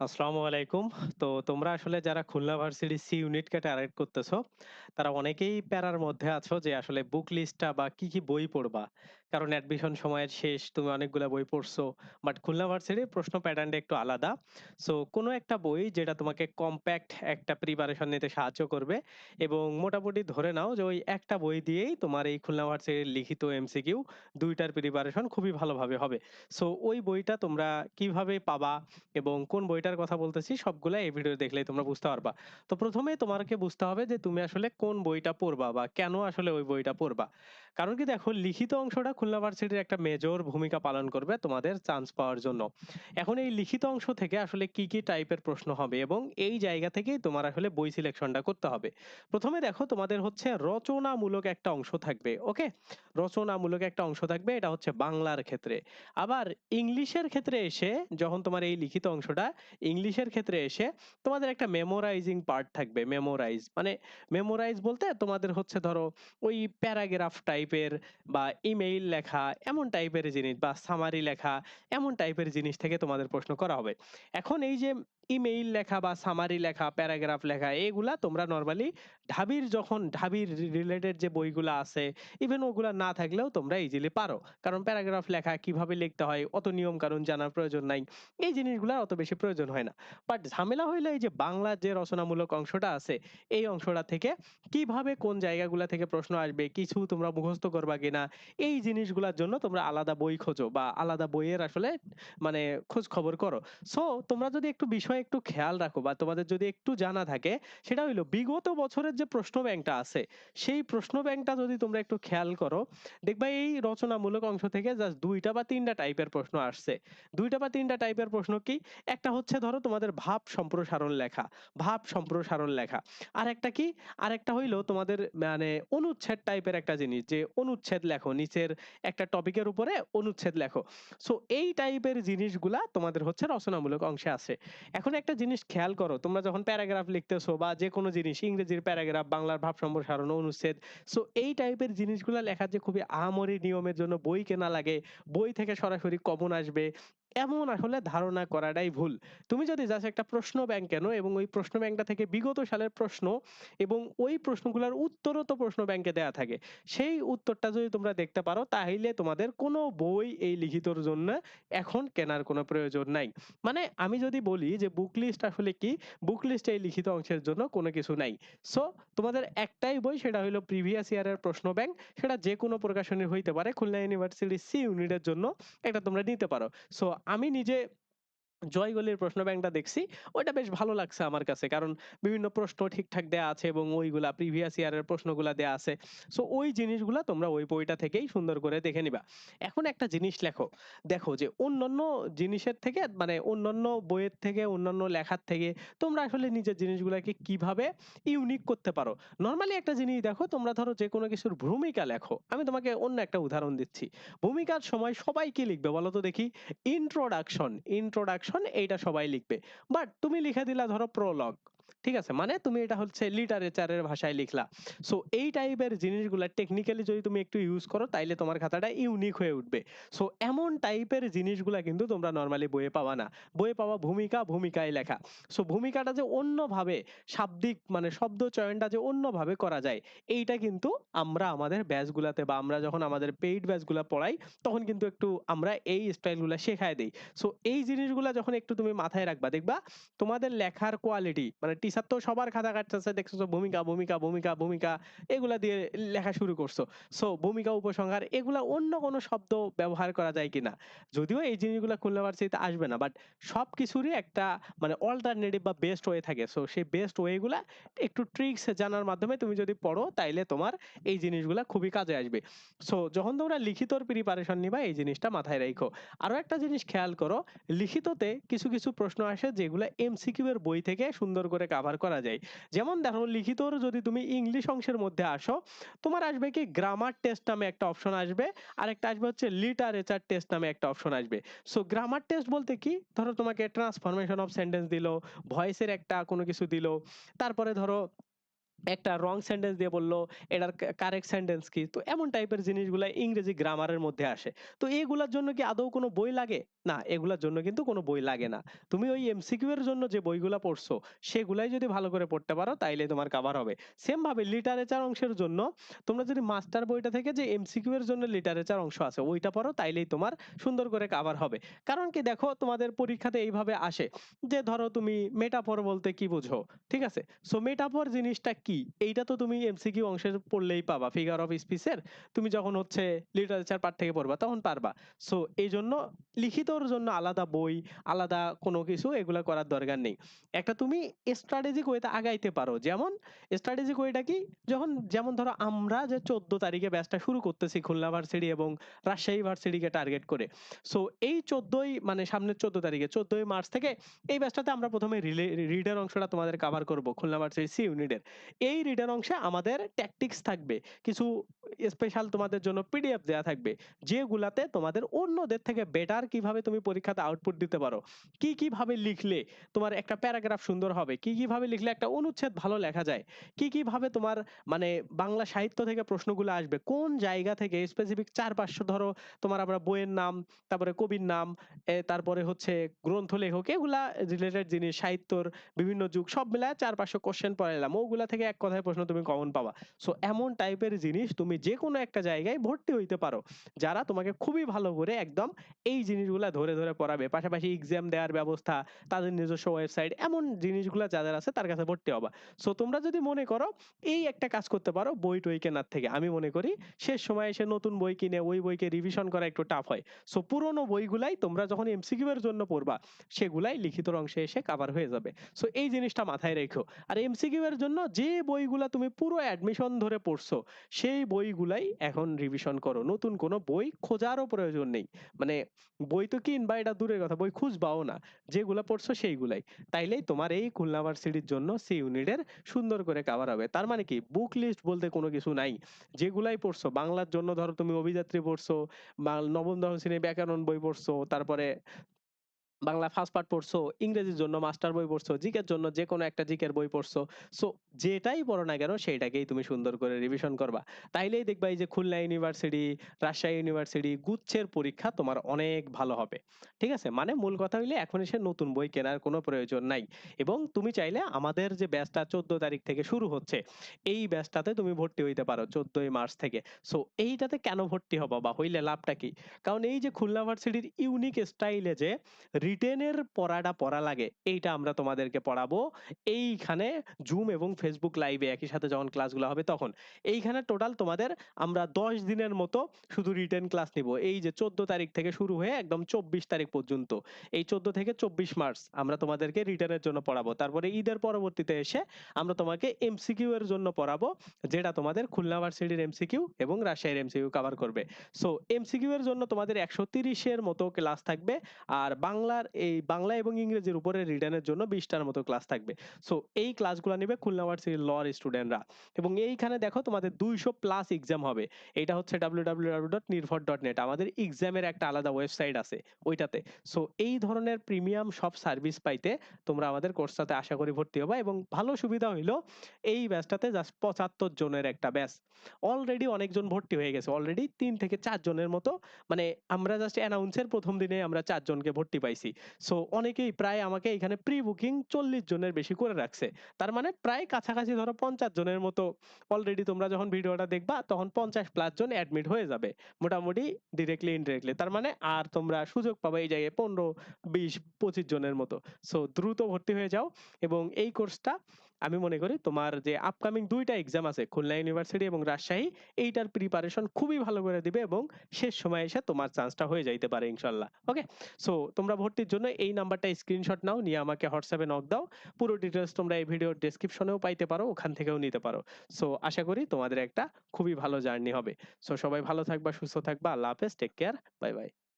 আসসালামু আলাইকুম। তো তোমরা আসলে যারা খুলনা ভার্সিটি সি ইউনিটকে টার্গেট করতেছো, তারা অনেকেই প্যারার মধ্যে আছো যে আসলে বুক লিস্টটা বা কি, কি বই পড়বা। কারণ অ্যাডমিশন সময়ের শেষ, তুমি অনেকগুলা বই পড়ছো। বাট খুলনা ভার্সিটির প্রশ্ন প্যাটার্নটা একটু আলাদা। সো কোনো একটা বই যেটা তোমাকে কম্প্যাক্ট একটা প্রিপারেশন নিতে সাহায্য করবে এবং মোটামুটি ধরে নাও যে ওই একটা বই দিয়েই তোমার এই খুলনা ভার্সিটির লিখিত এমসিকিউ ২ টার প্রিপারেশন খুবই ভালোভাবে হবে। সো ওই বইটা তোমরা কীভাবে পাবা এবং কোন বইটার কথা বলতেছি সবগুলা এই ভিডিও দেখলেই তোমরা বুঝতে পারবা। তো প্রথমে তোমাকে বুঝতে হবে যে তুমি আসলে কোন বইটা পড়বা বা কেন আসলে ওই বইটা পড়বা। কারণ কি দেখো লিখিত অংশটা খুলনা ভার্সিটির একটা মেজর ভূমিকা পালন করবে তোমাদের চান্স পাওয়ার জন্য। এখন এই লিখিত অংশ থেকে আসলে কি, কি টাইপের প্রশ্ন হবে এবং এই জায়গা থেকেই তোমার আসলে বই সিলেকশনটা করতে হবে। প্রথমে দেখো তোমাদের হচ্ছে রচনামূলক একটা অংশ থাকবে। ওকে? রচনামূলক একটা অংশ থাকবে এটা হচ্ছে বাংলার ক্ষেত্রে। আবার ইংলিশের ক্ষেত্রে এসে যখন তোমার এই লিখিত অংশটা ইংলিশের ক্ষেত্রে এসে তোমাদের একটা মেমোরাইজিং পার্ট থাকবে। মেমোরাইজ মানে মেমোরাইজ বলতে তোমাদের হচ্ছে ধরো ওই প্যারাগ্রাফ টাইপের বা ইমেইল লেখা, এমন টাইপের জিনিস বা সামারি লেখা, এমন টাইপের জিনিস থেকে তোমাদের প্রশ্ন করা হবে। এখন এই যে ইমেইল লেখা বা সামারি লেখা, প্যারাগ্রাফ লেখা এগুলা তোমরা নরমালি ঢাবির যখন ঢাবির রিলেটেড যে বইগুলা আছে ইভেন ওগুলা না থাকলেও তোমরা ইজিলি পারো। কারণ প্যারাগ্রাফ লেখা কীভাবে লিখতে হয় অত নিয়ম কানুন জানার প্রয়োজন নাই। এই জিনিসগুলার অত বেশি প্রয়োজন হয় না। বাট ঝামেলা হইল এই যে বাংলার যে রচনামূলক অংশটা আছে এই অংশটা থেকে কীভাবে কোন জায়গাগুলা থেকে প্রশ্ন আসবে, কিছু তোমরা মুখস্থ করবা কিনা এই জিনিসগুলোর জন্য তোমরা আলাদা বই খোঁজো বা আলাদা বইয়ের আসলে মানে খোঁজ খবর করো। সো তোমরা যদি একটু বিষয় একটু খেয়াল রাখো বা তোমাদের যদি একটু জানা থাকে সেটা হইল বিগত বছরের যে প্রশ্ন ব্যাংকটা আছে সেই প্রশ্ন ব্যাংকটা যদি তোমরা একটু খেয়াল করো দেখবা এই রচনামূলক অংশ থেকে জাস্ট ২ টা বা ৩ টা টাইপের প্রশ্ন আসছে। ২ টা বা ৩ টা টাইপের প্রশ্ন কি? একটা হচ্ছে ধরো তোমাদের ভাব সম্প্রসারণ লেখা, ভাব সম্প্রসারণ লেখা। আরেকটা কি? আরেকটা হইল তোমাদের মানে অনুচ্ছেদ টাইপের একটা জিনিস যে অনুচ্ছেদ লেখো। নিচের একটা টপিকের উপরে অনুচ্ছেদ লেখো। সো এই টাইপের জিনিসগুলা তোমাদের হচ্ছে রচনামূলক অংশে আছে। এখন একটা জিনিস খেয়াল করো, তোমরা যখন প্যারাগ্রাফ লিখতেছো বা যে যেকোনো জিনিস ইংরেজির প্যারাগ্রাফ, বাংলার ভাব সম্প্রসারণ, অনুচ্ছেদ সো এই টাইপের জিনিসগুলা লেখা যে খুবই আহামরি নিয়মের জন্য বই কেনা লাগে, বই থেকে সরাসরি কমন আসবে এমন আসলে ধারণা করাটাই ভুল। তুমি যদি জাস্ট একটা প্রশ্ন ব্যাংক কেন এবং ওই প্রশ্ন ব্যাংকটা থেকে বিগত সালের প্রশ্ন এবং ওই প্রশ্নগুলার উত্তরও তো প্রশ্ন ব্যাংকে দেয়া থাকে। সেই উত্তরটা যদি তোমরা দেখতে পারো তাইলে তোমাদের কোনো বই এই লিখিতর জন্য এখন কেনার কোনো প্রয়োজন নাই। মানে আমি যদি বলি যে বুক লিস্ট আসলে কি? বুক লিস্ট এই লিখিত অংশের জন্য কোনো কিছু নাই। সো তোমাদের একটাই বই সেটা হইল প্রিভিয়াস ইয়ারের প্রশ্ন ব্যাংক। সেটা যে যেকোনো প্রকাশনীর হইতে পারে। খুলনা ইউনিভার্সিটির সি ইউনিটের জন্য এটা তোমরা নিতে পারো। সো আমি নিজে জয়গুলির প্রশ্ন ব্যাংকটা দেখছি। ওইটা বেশ ভালো লাগছে আমার কাছে। কারণ বিভিন্ন প্রশ্ন ঠিকঠাক দেয়া আছে এবং ওইগুলা প্রিভিয়াস ইয়ারের প্রশ্নগুলা দেয়া আছে। সো ওই জিনিসগুলা তোমরা ওই বইটা থেকেই সুন্দর করে দেখে নিবা। এখন একটা জিনিস লেখো। দেখো যে অন্যান্য জিনিসের থেকে মানে অন্যান্য বইয়ের থেকে অন্যান্য লেখার থেকে তোমরা আসলে নিজের জিনিসগুলাকে কীভাবে ইউনিক করতে পারো। নরমালি একটা জিনিস দেখো তোমরা ধরো যে যেকোনো কিছুর ভূমিকা লেখো। আমি তোমাকে অন্য একটা উদাহরণ দিচ্ছি। ভূমিকার সময় সবাই কি লিখবে বলো তো দেখি? ইন্ট্রোডাকশন, ইন্ট্রোডাকশন এইটা সবাই লিখবে। বাট তুমি লিখে দিলা ধরো প্রলগ। ঠিক আছে? মানে তুমি এটা হচ্ছে লিটারেচারের ভাষায় লিখলা। সো এই টাইপের জিনিসগুলা টেকনিক্যালি যদি তুমি একটু ইউজ করো তাইলে তোমার খাতাটা ইউনিক হয়ে উঠবে। সো এমন টাইপের জিনিসগুলা কিন্তু তোমরা নরমালি বইয়ে পাবা না। বইয়ে পাওয়া ভূমিকা, ভূমিকায় লেখা। সো ভূমিকাটা যে অন্যভাবে শাব্দিক মানে শব্দ চয়নটা যে অন্যভাবে করা যায় এইটা কিন্তু আমরা আমাদের ব্যাচগুলাতে বা আমরা যখন আমাদের পেইড ব্যাচগুলা পড়াই তখন কিন্তু একটু আমরা এই স্টাইলগুলা শেখায় দেই। সো এই জিনিসগুলা যখন একটু তুমি মাথায় রাখবা দেখবা তোমাদের লেখার কোয়ালিটি মানে টিচার তো সবার খাতা কাটতেছে দেখতেছো ভূমিকা, ভূমিকা, ভূমিকা, ভূমিকা এগুলা দিয়ে লেখা শুরু করছ। সো ভূমিকা, উপসংহার এগুলা অন্য কোনো শব্দ ব্যবহার করা যায় কিনা? যদিও এই জিনিসগুলা খুলনা ভার্সিটিতে আসবে না। বাট সবকিছুরই একটা মানে অল্টারনেটিভ বা বেস্ট ওয়ে থাকে। সো সেই বেস্ট ওয়ে গুলা একটু ট্রিকস জানার মাধ্যমে তুমি যদি পড়ো তাইলে তোমার এই জিনিসগুলা খুবই কাজে আসবে। সো যখন তোমরা লিখিতর প্রিপারেশন নিবা এই জিনিসটা মাথায় রাইখো। আরও একটা জিনিস খেয়াল করো, লিখিততে কিছু, কিছু প্রশ্ন আসে যেগুলা এমসিকিউ এর বই থেকে সুন্দর করে কাভার করা যায়। যেমন দেখো লিখিতর যদি তুমি ইংলিশ অংশের মধ্যে আসো, তোমার আসবে কি গ্রামার টেস্ট নামে একটা অপশন আসবে। আর একটা আসবে হচ্ছে লিটারেচার টেস্ট নামে একটা অপশন আসবে। সো গ্রামার টেস্ট বলতে কি? ধরো তোমাকে ট্রান্সফরমেশন অফ সেন্টেন্স দিলো, ভয়েসের একটা কোনো কিছু দিল তারপরে ধরো একটা রং সেন্টেন্স দিয়ে বলল এটার কারেক্ট সেন্টেন্স কি? তো এমন টাইপের জিনিসগুলা ইংরেজি গ্রামারের মধ্যে আসে। তো এগুলার জন্য কি আদৌ কোনো বই লাগে? না, এগুলার জন্য কিন্তু কোনো বই লাগে না। তুমি ওই এমসিকিউ এর জন্য যে বইগুলা পড়ছো, সেগুলাই যদি ভালো করে পড়তে পারো তাইলেই তোমার কাভার হবে। সেম ভাবে লিটারেচার অংশের জন্য তোমরা যদি মাস্টার বইটা থেকে যে এমসিকিউ এর জন্য লিটারেচার অংশ আছে, ওইটা পড়ো তাইলেই তোমার সুন্দর করে কাভার হবে। কারণ কি দেখো তোমাদের পরীক্ষাতে এইভাবে আসে যে ধরো তুমি মেটাফর বলতে কি বুঝো? ঠিক আছে? সো মেটাফর জিনিসটা কি? এইটা তো তুমি এমসিকিউ অংশের পড়লেই পাবা। ফিগার অফ স্পিচ এর তুমি যখন হচ্ছে লিটারেচার পার্ট থেকে পড়বা তখন পারবা। সো এইজন্য লিখিতর জন্য আলাদা বই, আলাদা কোনো কিছু এগুলা করার দরকার নেই। একটা তুমি স্ট্র্যাটেজিক ওয়েতে আগাইতে পারো। যেমন স্ট্র্যাটেজিক ওয়েটা কি? যখন যেমন ধরো আমরা যে ১৪ তারিখে ব্যাচটা শুরু করতেছি খুলনা ভার্সিটি এবং রাজশাহী ভার্সিটিকে টার্গেট করে। সো এই ১৪ ই মানে সামনের ১৪ তারিখে ১৪ ই মার্চ থেকে এই ব্যাচটাতে আমরা ১ম এ রিলে রিডের অংশটা তোমাদের কাভার করব খুলনা ভার্সিটি সি ইউনিটের। এই রিডের অংশে আমাদের ট্যাকটিক্স থাকবে। কিছু স্পেশাল তোমাদের জন্য পিডিএফ দেওয়া থাকবে। যেগুলাতে তোমাদের অন্যদের থেকে বেটার কীভাবে তুমি পরীক্ষাতে আউটপুট দিতে পারো। কি, কি ভাবে লিখলে তোমার একটা প্যারাগ্রাফ সুন্দর হবে। কি, কি ভাবে লিখলে একটা অনুচ্ছেদ ভালো লেখা যায়। কি, কি ভাবে তোমার মানে বাংলা সাহিত্য থেকে প্রশ্নগুলো আসবে। কোন জায়গা থেকে স্পেসিফিক ৪-৫০০ ধরো তোমার আমরা বইয়ের নাম, তারপরে কবির নাম, তারপরে হচ্ছে গ্রন্থ লেখক এগুলা রিলেটেড জিনিস সাহিত্যর বিভিন্ন যুগ সব মিলায় ৪-৫০০ কোয়েশ্চেন পড়াইলাম। ওগুলা থেকে এক কথায় প্রশ্ন তুমি কমন পাবা। সো এমন টাইপের জিনিস তুমি যেকোনো একটা জায়গায় ভর্তি হইতে পারো। যারা তোমাকে খুবই ভালো করে একদম এই জিনিসগুলা ধরে, ধরে পড়াবে। পাশাপাশি এক্সাম দেওয়ার ব্যবস্থা, তাদের নিজস্ব ওয়েবসাইট এমন জিনিসগুলা যাদের আছে তার কাছে ভর্তি হবা। সো তোমরা যদি মনে করো এই একটা কাজ করতে পারো বই-টই কেনার থেকে। আমি মনে করি শেষ সময়ে এসে নতুন বই কিনে ওই বইকে রিভিশন করা একটু টাফ হয়। সো পুরোনো বইগুলাই তোমরা যখন এমসিকিউ এর জন্য পড়বা, সেগুলাই লিখিত অংশে এসে কাভার হয়ে যাবে। সো এই জিনিসটা মাথায় রেখো। আর এমসিকিউ এর জন্য যে বইগুলা তুমি পুরো অ্যাডমিশন ধরে পড়ছো, সেই বইগুলাই এখন রিভিশন করো। নতুন কোনো বই খোঁজারও প্রয়োজন নেই। মানে বই তো কিনবা এটা দূরের কথা, বই খুঁজবাও না। যেগুলা পড়ছো সেইগুলাই। তাইলেই তোমার এই খুলনা ভার্সিটির জন্য সি ইউনিটের সুন্দর করে কাভার হবে। তার মানে কি বুক লিস্ট বলতে কোনো কিছু নাই। যেগুলাই পড়ছো বাংলার জন্য ধরো তুমি অভিযাত্রী পড়ছো, বা নবম দশম শ্রেণির ব্যাকরণ বই পড়ছো, তারপরে বাংলা ফার্স্ট পার্ট পড়ছো, ইংরেজির জন্য মাস্টার বই পড়ছো, জিকের জন্য যেকোনো একটা জিকের বই পড়ছো। সো যেটাই পড়ো না কেন সেইটাকেই তুমি সুন্দর করে রিভিশন করবা। তাইলেই দেখবা এই যে খুলনা ইউনিভার্সিটি, রাজশাহী ইউনিভার্সিটি গুচ্ছের পরীক্ষা তোমার অনেক ভালো হবে। ঠিক আছে? মানে মূল কথা হইলে এখন এসে নতুন বই কেনার কোনো প্রয়োজন নাই। এবং তুমি চাইলে আমাদের যে ব্যাচটা ১৪ তারিখ থেকে শুরু হচ্ছে, এই ব্যাচটাতে তুমি ভর্তি হইতে পারো চোদ্দই মার্চ থেকে। সো এইটাতে কেন ভর্তি হবা বা হইলে লাভটা কি? কারণ এই যে খুলনা ভার্সিটির ইউনিক স্টাইলে যে রিটেনের পড়াটা পড়া লাগে, এইটা আমরা তোমাদেরকে পড়াবো এইখানে জুম এবং ফেসবুক লাইভে একই সাথে যখন ক্লাসগুলো হবে তখন। এইখানে টোটাল তোমাদের আমরা ১০ দিনের মতো শুধু রিটেন ক্লাস নিবো। এই যে ১৪ তারিখ থেকে শুরু হয়ে একদম ২৪ তারিখ পর্যন্ত। এই ১৪ থেকে ২৪ মার্চ আমরা তোমাদেরকে রিটেনের জন্য পড়াবো। তারপরে ঈদের পরবর্তীতে এসে আমরা তোমাকে এমসিকিউ এর জন্য পড়াবো, যেটা তোমাদের খুলনা ভার্সিটির এমসিকিউ এবং রাজশাহীর এমসিকিউ কাভার করবে। সো এমসিকিউ এর জন্য তোমাদের ১৩০ এর মতো ক্লাস থাকবে। আর বাংলার এই বাংলা এবং ইংরেজির উপরে রিটেনের জন্য ২০ টার মতো ক্লাস থাকবে। সো এই ক্লাসগুলা নিবে খুলনা ভার্সিটির লর স্টুডেন্টরা। এবং এইখানে দেখো তোমাদের ২০০ প্লাস এক্সাম হবে। এইটা হচ্ছে www.nirভর.net আমাদের এক্সামের একটা আলাদা ওয়েবসাইট আছে ওইটাতে। সো এই ধরনের প্রিমিয়াম সব সার্ভিস পাইতে তোমরা আমাদের কোর্সটাতে আশা করি ভর্তি হবা এবং ভালো সুবিধা হইল এই ব্যাচটাতে জাস্ট ৭৫ জনের একটা ব্যাচ। অলরেডি অনেকজন ভর্তি হয়ে গেছে। অলরেডি ৩ থেকে ৪ জনের মতো মানে আমরা জাস্ট অ্যানাউন্স এর ১ম দিনে আমরা ৪ জনকে ভর্তি পাইছি। সো অনেকেই প্রায় আমাকে এখানে প্রি বুকিং ৪০ জনের বেশি করে রাখছে। তার মানে প্রায় কাছাকাছি ধরো ৫০ জনের মতো অলরেডি তোমরা যখন ভিডিওটা দেখবা তখন ৫০ প্লাস জন অ্যাডমিট হয়ে যাবে। মোটামুটি ডিরেক্টলি ইনডিরেক্টলি। তার মানে আর তোমরা সুযোগ পাবে এই জায়গায় ১৫, ২০, ২৫ জনের মতো। সো দ্রুত ভর্তি হয়ে যাও এবং এই কোর্সটা আমি মনে করি তোমার যে আপকামিং ২ টা এক্সাম আছে খুলনা ইউনিভার্সিটি এবং রাজশাহী, এইটার প্রিপারেশন খুবই ভালো করে দিবে এবং শেষ সময়ে এসে তোমার চান্সটা হয়ে যাইতে পারে ইনশাআল্লাহ। ওকে? সো তোমরা ভর্তির জন্য এই নাম্বারটা স্ক্রিনশট নাও, নিয়ে আমাকে হোয়াটসঅ্যাপে নক দাও। পুরো ডিটেইলস তোমরা এই ভিডিওর ডেসক্রিপশনেও পাইতে পারো, ওখান থেকেও নিতে পারো। সো আশা করি তোমাদের একটা খুবই ভালো জার্নি হবে। সো সবাই ভালো থাকবা, সুস্থ থাকবা। আল্লাহ হাফেজ। Take care. Bye, bye.